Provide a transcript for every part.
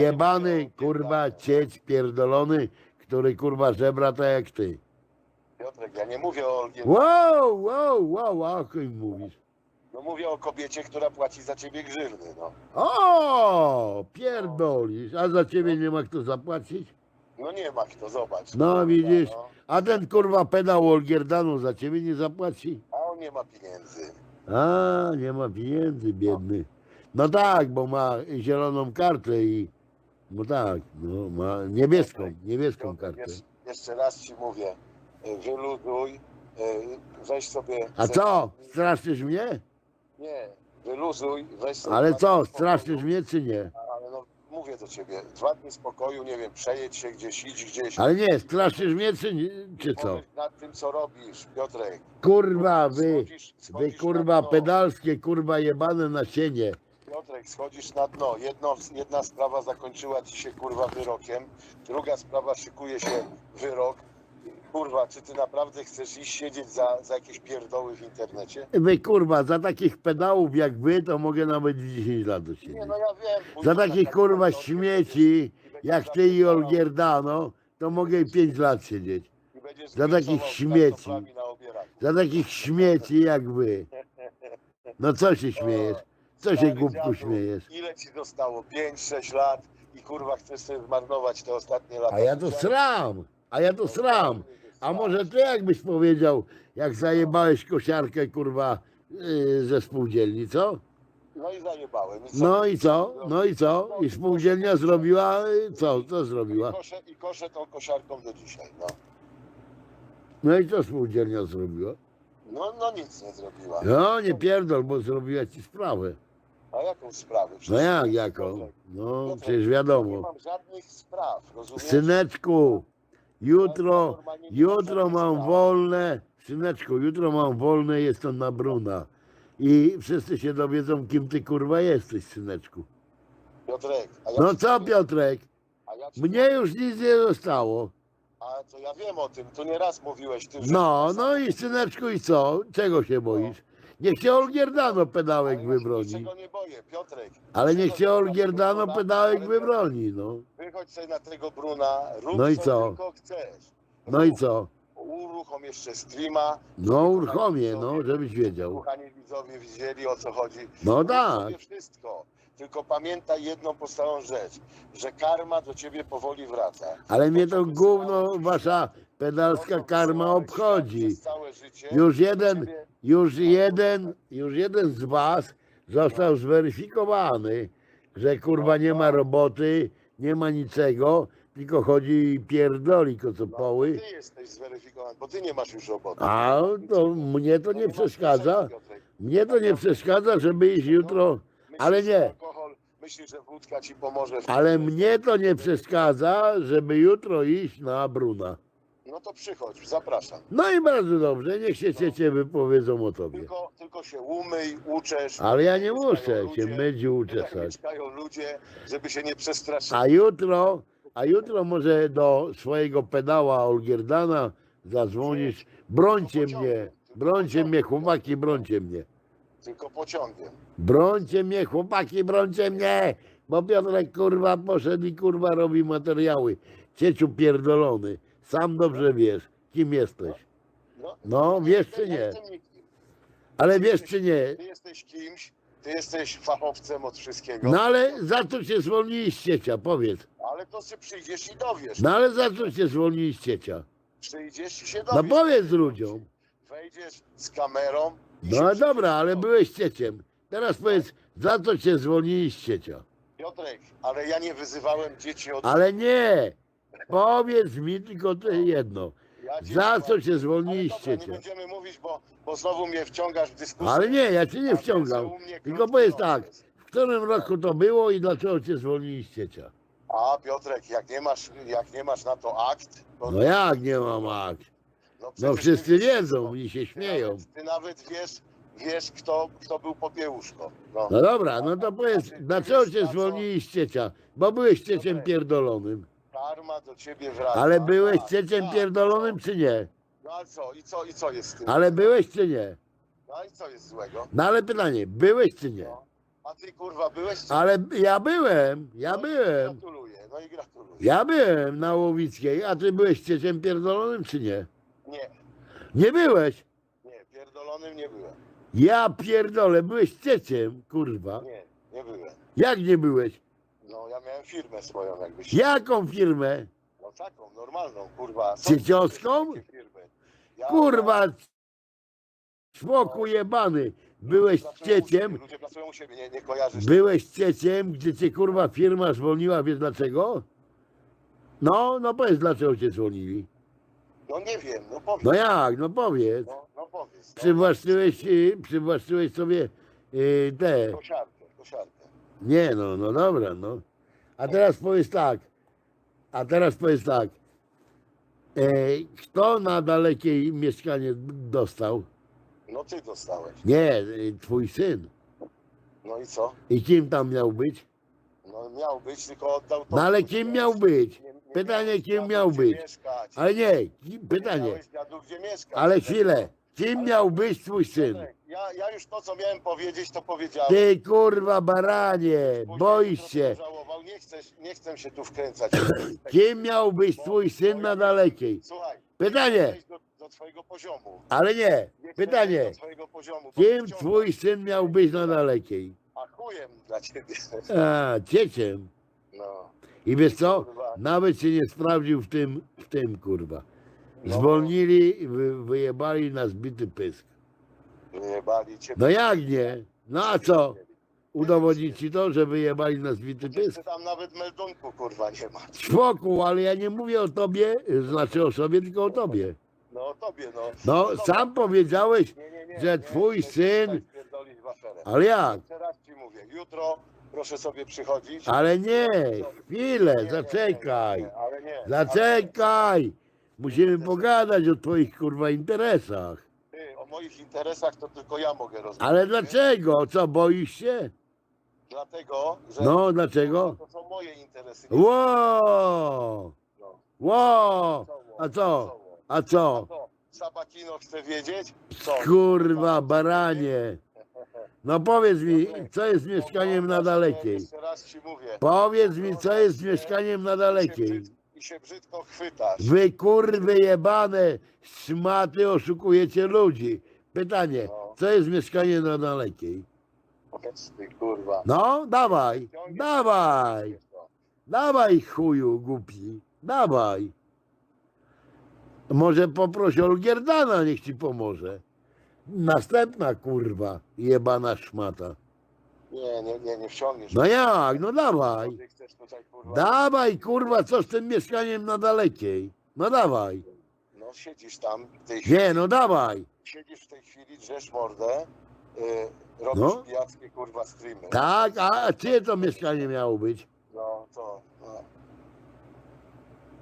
Jebany, kurwa, cieć pierdolony, który, kurwa, żebra tak jak ty. Piotrek, ja nie mówię o Olgie, Wow, wow, wow, o kim mówisz? no mówię o kobiecie, która płaci za ciebie grzywny, no. O, pierdolisz, a za ciebie nie ma kto zapłacić? No nie ma kto, zobacz. No widzisz, No, a ten kurwa pedał Olgierdanu za ciebie nie zapłaci? a on nie ma pieniędzy. A, nie ma pieniędzy, biedny. No tak, bo ma zieloną kartę i, no tak, no ma niebieską, niebieską kartę. jeszcze, jeszcze raz ci mówię, y, wyluzuj, y, weź sobie... A co, straszysz mnie? Nie, wyluzuj, weź sobie... Ale co, straszysz mnie czy nie? Ale no, mówię do ciebie, dwa dni spokoju, nie wiem, przejedź się gdzieś, idź gdzieś. Ale nie, straszysz mnie czy, nie, czy co? Nad tym, co robisz, Piotrek. Kurwa, wy, Schodzisz- wy schodzisz kurwa na dno. pedalskie, kurwa jebane nasienie. Piotrek, schodzisz na dno. Jedno, jedna sprawa zakończyła ci się kurwa wyrokiem, druga sprawa szykuje się wyrok. Kurwa, czy ty naprawdę chcesz iść siedzieć za, za jakieś pierdoły w internecie? Wy kurwa, za takich pedałów jak wy, to mogę nawet 10 lat do Nie, no ja wiem. Za takich kurwa śmieci, jak ty i Olgierdano, to mogę i 5 lat siedzieć. za takich śmieci. Za takich śmieci jak wy. No co się śmiejesz? Co się głupku śmiejesz? Ile ci zostało? 5-6 lat i kurwa chcesz sobie zmarnować te ostatnie lata. A ja to sram, a ja to sram. A może ty jakbyś powiedział, jak zajebałeś kosiarkę kurwa yy, ze spółdzielni, co? No i zajebałem. I co? No i co? No i co? I spółdzielnia zrobiła, yy, co? Co I zrobiła? koszę, I koszę tą kosiarką do dzisiaj, no. No i co spółdzielnia zrobiła? No, no nic nie zrobiła. No nie pierdol, bo zrobiła ci sprawę. A jaką sprawę? No Przecież- jak, jaką? No przecież Nie wiadomo. mam żadnych spraw, rozumiesz? Syneczku, jutro, jutro mam wolne, syneczku, jutro mam wolne, jestem na Bruna. I wszyscy się dowiedzą, kim ty kurwa jesteś, syneczku. Piotrek, a ja No ci co Piotrek? A, ja ci Mnie już nic nie zostało. a to ja wiem o tym, to nie raz mówiłeś ty, że... No, no i syneczku i co? Czego się boisz? Niech się Olgierdano pedałek Ale ja się wybroni. niczego nie boję, Piotrek. Ale niech się Olgierdano pedałek wybroni, no. Wychodź sobie na tego Bruna, rób No i co, co? tylko chcesz. No i Rób. co? Uruchom jeszcze streama. No uruchomię, no, żebyś wiedział. Kochani widzowie widzieli o co chodzi. No Rób tak. wszystko. Tylko pamiętaj jedną podstawową rzecz, że karma do ciebie powoli wraca. Ale mnie to gówno, wasza pedalska karma obchodzi. Już jeden, już jeden, już jeden z was został zweryfikowany, że kurwa nie ma roboty, nie ma niczego, tylko chodzi i pierdoli No, kocopoły. Ty jesteś zweryfikowany, bo ty nie masz już roboty. A to mnie to nie przeszkadza. Mnie to nie przeszkadza, żeby iść jutro, ale nie. Myślisz, że wódka ci pomoże. w- ale mnie to nie przeszkadza, żeby jutro iść na Bruna. No to przychodź, zapraszam. No i bardzo dobrze, niech się ciecie wypowiedzą o tobie. Tylko, tylko się umyj, uczesz. Ale ja nie muszę się ludzie, myć i Tak uczesać. mieszkają ludzie, żeby się nie przestraszyli. A jutro, a jutro może do swojego pedała Olgierdana zadzwonisz. Brońcie mnie, brońcie mnie, chłopaki, brońcie mnie. Tylko pociągiem. Brońcie mnie, chłopaki, brońcie mnie. Bo Piotrek kurwa poszedł i kurwa robi materiały. Cieciu pierdolony. Sam dobrze wiesz, kim jesteś. No, No, wiesz czy nie? Ale wiesz czy nie? Ty jesteś kimś, ty jesteś fachowcem od wszystkiego, No ale za co cię zwolnili z ciecia, powiedz. ale to się przyjdziesz i dowiesz. No ale za co cię zwolnili z ciecia? Przyjdziesz i się No dowiesz. powiedz ludziom. Wejdziesz z kamerą. No ale dobra, ale byłeś cieciem. Teraz powiedz, za co cię zwolnili z ciecia? Piotrek, ale ja nie wyzywałem dzieci od... Ale nie! Powiedz mi tylko to jedno. Ja dzieci Za mam- co cię zwolnili z Ale dobra, nie ciecia? będziemy mówić, bo, bo znowu mnie wciągasz w dyskusję. Ale nie, ja cię nie wciągam. Tylko powiedz tak, okres. w którym roku to było i dlaczego cię zwolnili z ciecia? A Piotrek, jak nie masz, jak nie masz na to akt, to... No jak nie mam akt? No przecież wszyscy wiedzą, no. i się śmieją. nawet, ty nawet wiesz, wiesz kto, kto był popiełuszko. No. No dobra, no to powiedz, dlaczego cię zwolnili z ciecia? Bo byłeś cieciem pierdolonym. Karma do ciebie wraca. Ale byłeś Tak, cieciem tak. pierdolonym czy nie? No ale co, i co, i co jest z tym? Ale byłeś czy nie? No i co jest złego? No ale pytanie, byłeś czy nie? No. A ty kurwa byłeś? Ale ja byłem, ja No i byłem. Gratuluję, no i gratuluję. Ja byłem na Łowickiej, a ty byłeś cieciem pierdolonym czy nie? Nie, Nie byłeś. nie, pierdolonym nie byłem. Ja pierdolę, byłeś cieciem, kurwa. Nie, nie byłem. Jak nie byłeś? No ja miałem firmę swoją jakbyś. Jaką firmę? No taką, normalną, kurwa. Są Cieciowską? takie firmy. Ja- Kurwa, czwoku jebany. Byłeś Pracują u siebie, cieciem, Ludzie pracują u siebie, nie, nie kojarzysz. byłeś cieciem, gdzie cię kurwa firma zwolniła, wiesz dlaczego? No, no powiedz dlaczego cię zwolnili. No nie wiem, no powiedz. No jak, no powiedz. No, no powiedz. No. Przywłaszczyłeś, y, przywłaszczyłeś sobie y, te. Kosiarkę, kosiarkę. Nie no, no dobra, no. A teraz powiedz tak. A teraz powiedz tak. E, kto na dalekiej mieszkanie dostał? No ty dostałeś. Nie, y, twój syn. No i co? I kim tam miał być? No miał być, tylko oddał to. No ale kim miał być? Nie- nie Pytanie, kim miał być? Ale nie, pytanie. Ale chwilę. Kim miał być twój syn? Ja, ja już to, co miałem powiedzieć, to powiedziałem. Ty kurwa baranie, boisz się. Nie, chcesz, nie chcę się tu wkręcać. Kim miał być twój syn na dalekiej? Słuchaj. Pytanie. chcę Do, do twojego poziomu. Ale nie, Nie chcę pytanie. Do twojego poziomu. Kim twój syn miał być na dalekiej? A chujem dla ciebie. A, cieciem. No. I wiesz co? Nawet się nie sprawdził w tym, w tym kurwa. No, Zwolnili, wy, wyjebali na zbity pysk. Wyjebali cię. No jak nie? No a co? Udowodnić ci to, że wyjebali na zbity pysk? Tam nawet meldunku kurwa nie ma. Spokój, ale ja nie mówię o tobie, znaczy o sobie, tylko o tobie. No o tobie no. No, dobra. sam powiedziałeś, Nie, nie, nie, że twój syn- ale jak? Teraz ci mówię, jutro proszę sobie przychodzić. Ale nie, chwilę, Nie, nie, zaczekaj. nie, Ale nie. Zaczekaj! Musimy pogadać o twoich kurwa interesach. Ty, o moich interesach to tylko ja mogę rozmawiać. Ale dlaczego? Co, boisz się? Dlatego, że No, dlaczego? to są moje interesy. nie Ło! No. Ło! A co? A co? Sabakino chce wiedzieć? Co? Kurwa, baranie. No powiedz mi, co jest z mieszkaniem na dalekiej? Jeszcze raz ci mówię. Powiedz mi, co jest z mieszkaniem na dalekiej? I się brzydko chwytasz. Wy kurwy jebane, szmaty oszukujecie ludzi. Pytanie, co jest mieszkanie na dalekiej? Powiedz ty kurwa. No, dawaj, dawaj, dawaj chuju głupi, dawaj. Może poproś Olgierdana, niech ci pomoże. Następna kurwa, jebana szmata. Nie, nie, nie, nie wciągniesz. No jak, no dawaj. Ty chcesz tutaj kurwa. Dawaj kurwa, co z tym mieszkaniem na dalekiej? No dawaj. No siedzisz tam w tej chwili. Nie, no dawaj. Siedzisz w tej chwili, drzesz mordę. Yy, robisz No. pijackie kurwa streamy. Tak, a a czyje to mieszkanie miało być? No to. No.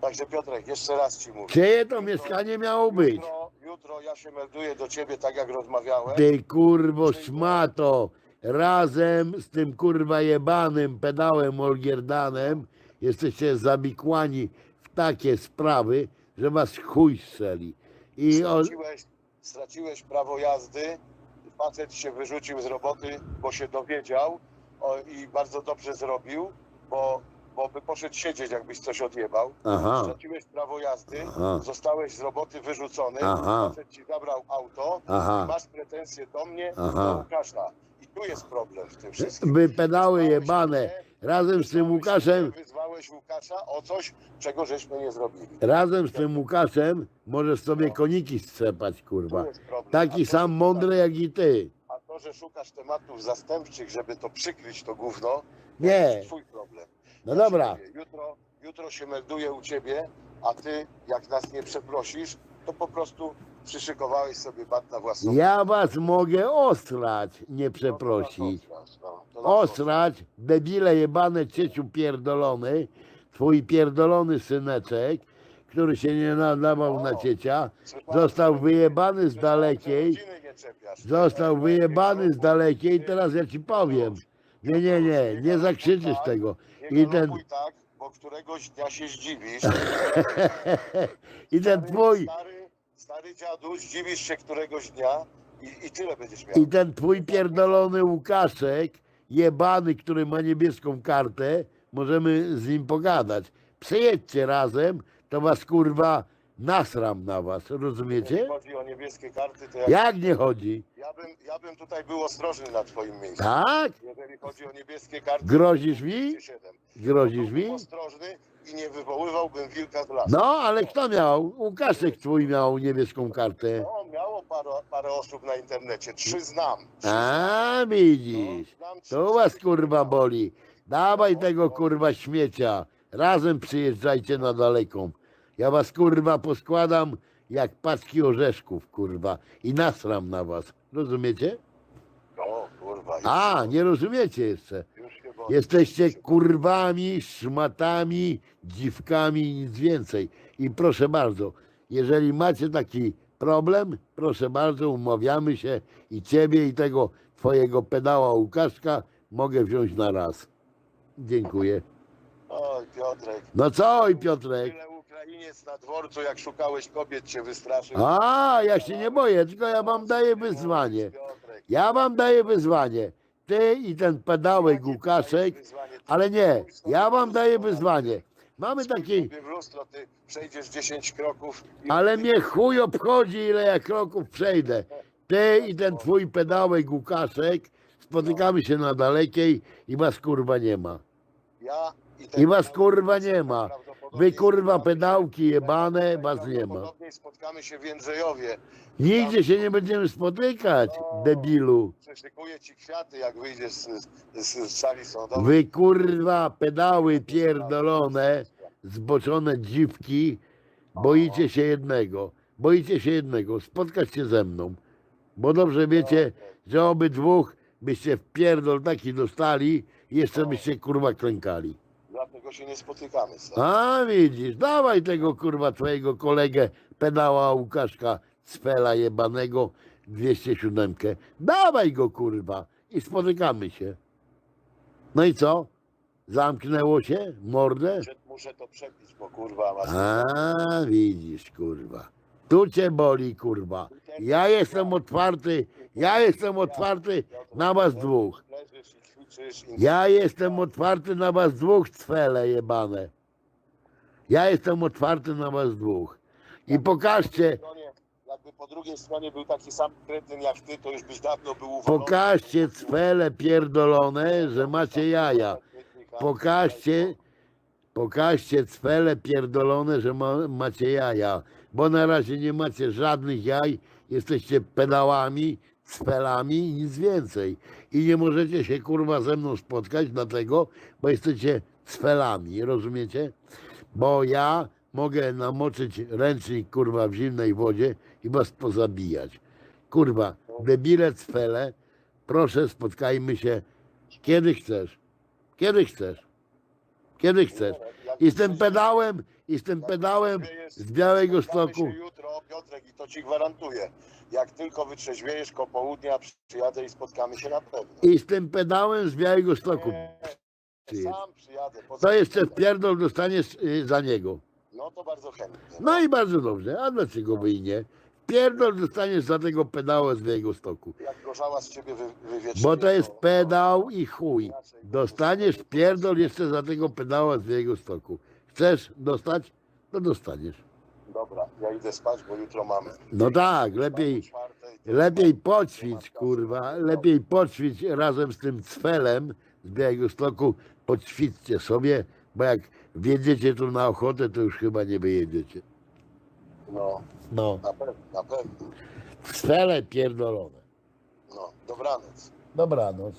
Także Piotrek, jeszcze raz ci mówię. Czyje to mieszkanie miało być? Jutro, jutro ja się melduję do ciebie tak jak rozmawiałem. Ty kurwo szmato, razem z tym kurwa jebanym pedałem Olgierdanem jesteście zabikłani w takie sprawy, że was chuj strzeli. I Straciłeś, straciłeś prawo jazdy. Facet się wyrzucił z roboty, bo się dowiedział o, i bardzo dobrze zrobił, bo, bo by poszedł siedzieć, jakbyś coś odjebał. aha, Straciłeś prawo jazdy, Aha. zostałeś z roboty wyrzucony, Aha. facet ci zabrał auto, Aha. masz pretensje do mnie, Aha. do Łukasza. I tu jest problem w tym wszystkim. by pedały Wyzwałeś jebane, mnie, razem z tym Łukaszem, Wyzwałeś Łukasza o coś, czego żeśmy nie zrobili. razem z tym Łukaszem możesz sobie koniki strzepać kurwa. Tu jest problem. A Taki to, sam że mądry jak i ty. A to, że szukasz tematów zastępczych, żeby to przykryć to gówno, to Nie. jest twój problem. No dobra, Jutro, jutro się melduję u ciebie, a ty, jak nas nie przeprosisz, to po prostu przyszykowałeś sobie bat na własną... ja was mogę ostrać, nie No przeprosić. ostrasz, no, debile jebane cieciu pierdolony, twój pierdolony syneczek, który się nie nadawał na ciecia, został wyjebany z dalekiej, został wyjebany z dalekiej, teraz ja ci powiem. Nie, nie, nie, nie zakrzyczysz. tego. I ten, galopuj tak, bo któregoś dnia się zdziwisz. i ten twój, Stary, stary dziadu, zdziwisz się któregoś dnia i, i tyle będziesz miał. i ten twój pierdolony Łukaszek jebany, który ma niebieską kartę, możemy z nim pogadać. Przejedźcie razem, to was kurwa nasram na was, Jeśli rozumiecie? chodzi o niebieskie karty, to ja, Jak nie chodzi? ja, bym, ja bym tutaj był ostrożny na twoim miejscu. Tak? Jeżeli chodzi o niebieskie karty, Grozisz mi? 7. Grozisz mi? ostrożny i nie wywoływałbym wilka z lasu. No, ale kto miał? Łukaszek twój miał niebieską kartę. No, miało parę, parę osób na internecie. Trzy znam. Trzy A, widzisz. znam trzy To was kurwa boli. Dawaj tego kurwa śmiecia. Razem przyjeżdżajcie na daleką. Ja was kurwa poskładam jak paczki orzeszków kurwa i nasram na was. Rozumiecie? O, kurwa. A, nie rozumiecie jeszcze. Jesteście kurwami, szmatami, dziwkami i nic więcej. I proszę bardzo, jeżeli macie taki problem, proszę bardzo, umawiamy się i ciebie i tego twojego pedała Łukaszka mogę wziąć na raz. Dziękuję. Oj, Piotrek. No co, oj Piotrek? Tyle Ukrainiec na dworcu, jak szukałeś kobiet, cię wystraszył. A, ja się nie boję, tylko ja wam daję wyzwanie. Ja wam daję wyzwanie. Ty i ten pedałek Łukaszek, ale nie, ja wam daję wyzwanie. Mamy taki... sobie w lustro, ty przejdziesz 10 kroków. i- Ale mnie chuj obchodzi, ile ja kroków przejdę. Ty i ten twój pedałek Łukaszek spotykamy się na dalekiej i was kurwa nie ma. Ja I was, kurwa, nie ma. Wy kurwa pedałki jebane, was nie ma. Prawdopodobnie spotkamy się w Jędrzejowie. Nigdzie się nie będziemy spotykać, debilu. Przeszykuję ci kwiaty, jak wyjdziesz z, z, z sali sądowej. Wy kurwa pedały pierdolone, zboczone dziwki, boicie się jednego. Boicie się jednego, spotkać się ze mną. Bo dobrze wiecie, że obydwóch byście w pierdol taki dostali i jeszcze byście kurwa klękali. Dlatego się nie spotykamy. Sam. A widzisz, dawaj tego kurwa twojego kolegę pedała Łukaszka Cfela jebanego 207. Dawaj go kurwa i spotykamy się. No i co? Zamknęło się mordę? Muszę, muszę to przepić, bo kurwa masz... A widzisz kurwa. Tu cię boli kurwa. Ja jestem otwarty, ja jestem otwarty na was dwóch. Leżysz Ja jestem otwarty na was dwóch, cwele jebane. Ja jestem otwarty na was dwóch. I pokażcie, stronie, jakby po drugiej stronie był taki sam kretyn jak ty, to już byś dawno był uwolniony. pokażcie cwele pierdolone, że macie jaja. Pokażcie, pokażcie cwele pierdolone, że ma, macie jaja. Bo na razie nie macie żadnych jaj, jesteście pedałami, cwelami i nic więcej. I nie możecie się kurwa ze mną spotkać, dlatego, bo jesteście cwelami, rozumiecie? Bo ja mogę namoczyć ręcznik kurwa w zimnej wodzie i was pozabijać. Kurwa, debile cwele, proszę spotkajmy się kiedy chcesz. Kiedy chcesz. Kiedy chcesz. Z tym pedałem, i z tym pedałem z Białego Stoku. się jutro, Piotrek, i to ci gwarantuję. Jak tylko wytrzeźwiejesz ko południa, przyjadę i spotkamy się na pewno. I z tym pedałem z Białego Stoku. Nie, sam przyjadę. po To jeszcze pierdol dostaniesz y, za niego. No to bardzo chętnie. No i bardzo dobrze. A dlaczego by i nie? Pierdol dostaniesz za tego pedała z Białego Stoku. Jak gorzała z ciebie wy, wywietrzenie, Bo to jest pedał i chuj. Dostaniesz pierdol jeszcze za tego pedała z Białego Stoku. Chcesz dostać? To dostaniesz. Dobra, ja idę spać, bo jutro mam... No tak, lepiej, lepiej poćwicz, kurwa, lepiej poćwicz razem z tym cfelem z Białego Stoku, poćwiczcie sobie, bo jak wjedziecie tu na ochotę, to już chyba nie wyjedziecie. No, No, na pewno, na pewno. cfele pierdolone. No, dobranoc. Dobranoc.